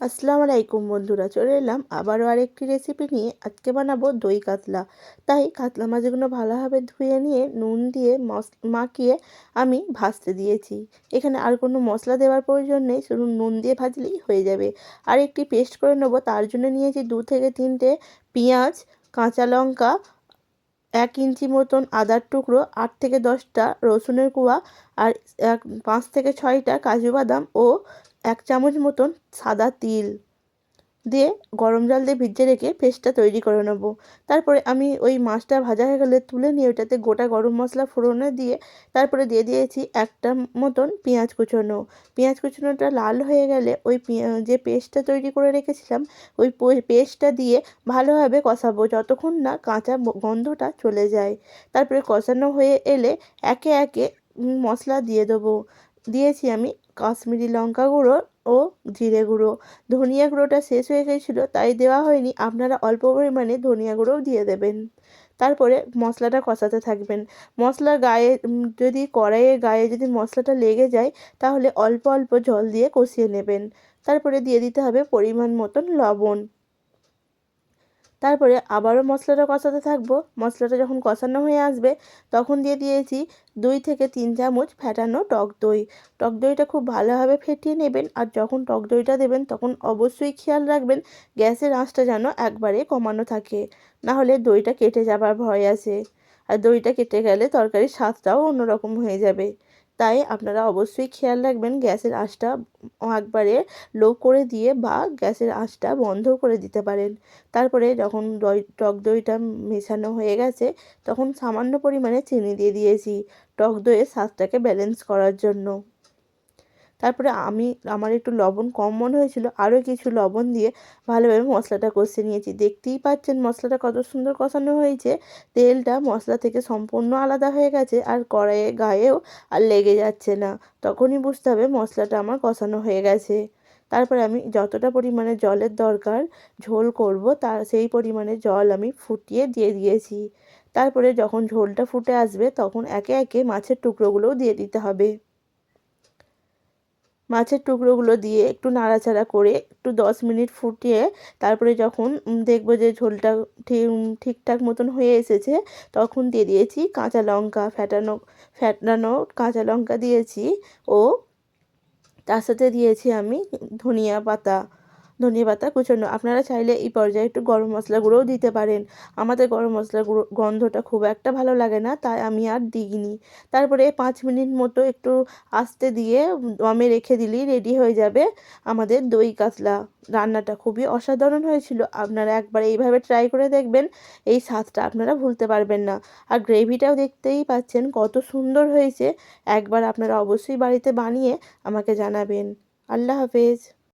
আসসালামু আলাইকুম বন্ধুরা, চলে এলাম আবারও আরেকটি রেসিপি নিয়ে। আজকে বানাবো দই কাতলা। তাই কাতলা মাছগুলো ভালোভাবে ধুয়ে নিয়ে নুন দিয়ে মাখিয়ে আমি ভাজতে দিয়েছি। এখানে আর কোনো মশলা দেওয়ার প্রয়োজন নেই, শুধু নুন দিয়ে ভাজলেই হয়ে যাবে। আর একটি পেস্ট করে নেব, তার জন্য নিয়েছি দু থেকে তিনটে পেঁয়াজ, কাঁচা লঙ্কা, এক ইঞ্চি মতন আদার টুকরো, আট থেকে দশটা রসুনের কুয়া, আর এক পাঁচ থেকে ছয়টা কাজু বাদাম ও এক চামচ মতন সাদা তিল দিয়ে গরম জল দিয়ে ভিজে রেখে পেস্টটা তৈরি করে নেব। তারপরে আমি ওই মাছটা ভাজা হয়ে গেলে তুলে নিয়ে ওটাতে গোটা গরম মশলা ফোড়নে দিয়ে তারপরে দিয়ে দিয়েছি একটা মতন পেঁয়াজ কুচোনো। পেঁয়াজ কুচোনোটা লাল হয়ে গেলে ওই যে পেস্টটা তৈরি করে রেখেছিলাম, ওই পেস্টটা দিয়ে ভালোভাবে কষাবো যতক্ষণ না কাঁচা গন্ধটা চলে যায়। তারপরে কষানো হয়ে এলে একে একে মশলা দিয়ে দেবো। দিয়েছি আমি কাশ্মীরি লঙ্কা গুঁড়ো ও জিরে গুঁড়ো। ধনিয়া গুঁড়োটা শেষ হয়ে গেছিল তাই দেওয়া হয়নি। আপনারা অল্প পরিমাণে ধনিয়া গুঁড়োও দিয়ে দেবেন। তারপরে মশলাটা কষাতে থাকবেন। মশলা গায়ে যদি কড়াইয়ের গায়ে যদি মশলাটা লেগে যায়, তাহলে অল্প অল্প জল দিয়ে কষিয়ে নেবেন। তারপরে দিয়ে দিতে হবে পরিমাণ মতন লবণ। তারপরে আবারও মশলাটা কষাতে থাকব। মশলাটা যখন কষানো হয়ে আসবে, তখন দিয়ে দিয়েছি দুই থেকে তিন চামচ ফ্যাটানো টক দই। টক দইটা খুব ভালোভাবে ফেটিয়ে নেবেন আর যখন টক দইটা দেবেন, তখন অবশ্যই খেয়াল রাখবেন গ্যাসের আঁচটা যেন একবারে কমানো থাকে নাহলে দইটা কেটে যাবার ভয় আছে। আর দইটা কেটে গেলে তরকারির স্বাদটাও অন্যরকম হয়ে যাবে। তাই আপনারা অবশ্যই খেয়াল রাখবেন গ্যাসের আঁচটা একবারে লো করে দিয়ে বা গ্যাসের আঁচটা বন্ধ করে দিতে পারেন। তারপরে যখন দই, টক দইটা মেশানো হয়ে গেছে, তখন সামান্য পরিমাণে চিনি দিয়ে দিয়েছি, টক দইয়ের স্বাদটাকে ব্যালেন্স করার জন্য। তারপরে আমি, আমার একটু লবণ কম মনে হয়েছিল, আরও কিছু লবণ দিয়ে ভালোভাবে মশলাটা কষে নিয়েছি। দেখতেই পাচ্ছেন মশলাটা কত সুন্দর কষানো হয়েছে। তেলটা মশলা থেকে সম্পূর্ণ আলাদা হয়ে গেছে আর কড়াইয়ে, গায়েও আর লেগে যাচ্ছে না। তখনই বুঝতে হবে মশলাটা আমার কষানো হয়ে গেছে। তারপরে আমি যতটা পরিমাণে জলের দরকার ঝোল করব তার সেই পরিমাণে জল আমি ফুটিয়ে দিয়ে দিয়েছি। তারপরে যখন ঝোলটা ফুটে আসবে, তখন একে একে মাছের টুকরোগুলোও দিয়ে দিতে হবে। মাছের টুকরোগুলো দিয়ে একটু নাড়াচাড়া করে একটু দশ মিনিট ফুটিয়ে তারপরে যখন দেখব যে ঝোলটা ঠিক ঠিকঠাক মতন হয়ে এসেছে, তখন দিয়ে দিয়েছি কাঁচা লঙ্কা ফ্যাটানো ফ্যাটানো কাঁচা লঙ্কা দিয়েছি ও তার সাথে দিয়েছি আমি ধনিয়া পাতা ধনিয়া পাতা কুচোনো। আপনারা চাইলে এই পর্যায়ে একটু গরম মশলা গুঁড়োও দিতে পারেন। আমাদের গরম মশলা গুঁড়ো গন্ধটা খুব একটা ভালো লাগে না, তাই আমি আর দিইনি। তারপরে পাঁচ মিনিট মতো একটু আস্তে দিয়ে দমে রেখে দিলেই রেডি হয়ে যাবে আমাদের দই কাতলা। রান্নাটা খুবই অসাধারণ হয়েছিল। আপনারা একবার এইভাবে ট্রাই করে দেখবেন, এই স্বাদটা আপনারা ভুলতে পারবেন না। আর গ্রেভিটাও দেখতেই পাচ্ছেন কত সুন্দর হয়েছে। একবার আপনারা অবশ্যই বাড়িতে বানিয়ে আমাকে জানাবেন। আল্লাহ হাফেজ।